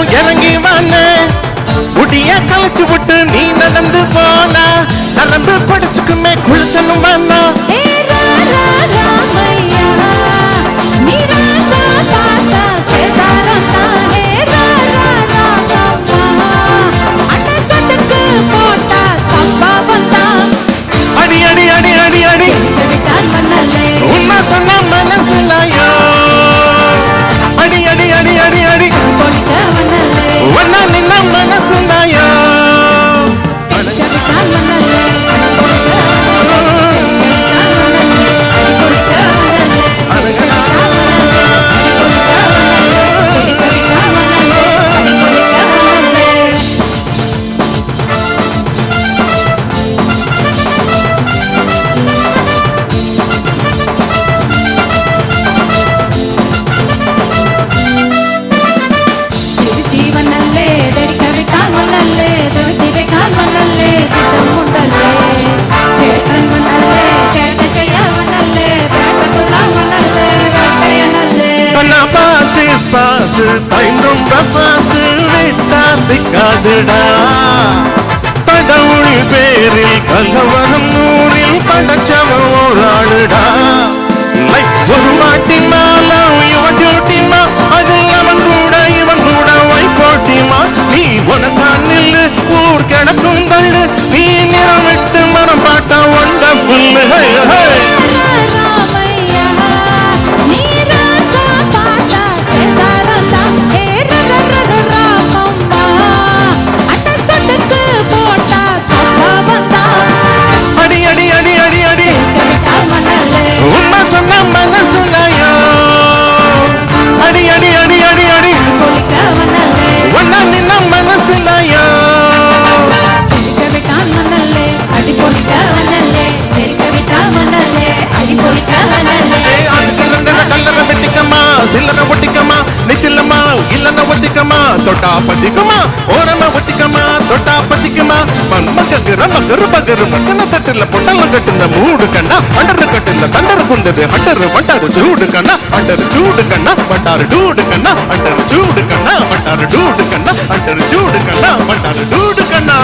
நீயும் இறங்கி வான. முடிய கலைச்சு விட்டு நீ நடந்து போனா. நரம்பு படிச்சுக்குமே குழுத்தனும் வேணா பாஸ்ட் பயந்தும் ரொம்ப விட்டா சிக்காதுடா. கடவுள் பேரில் கந்தவரம் நூறில் படைச்சவன் ஓராடுடா. லைஃப் ஒரு மாட்டினாலும் இவன் டியூட்டிமா அது அவன் கூட இவன் கூட வை போட்டிமா? நீ உனக்கா நில்லு ஊர் கிடக்கும் தள்ளு நீ நிறம் விட்டு மரம் பாட்டா ஒண்டர்ஃபுல் ஹே ஹே தொட்டா பதிக்குமா ஓரமா ஒட்டிக்கமா? தொட்டா பதிக்குமா மன்ம ககுர மகரு பகரு மட்டன தட்டுல பொட்டல கட்டுன மூடு கண்ணா அண்டரு கட்டுல தண்டரு குந்தது அண்டரு வண்டாரு சூடு கண்ணா அண்டரு சூடு கண்ணா வண்டாரு டூடு கண்ணா அண்டரு சூடு கண்ணா வண்டாரு டூடு கண்ணா அண்டரு சூடு கண்ணா வண்டாரு டூடு கண்ணா.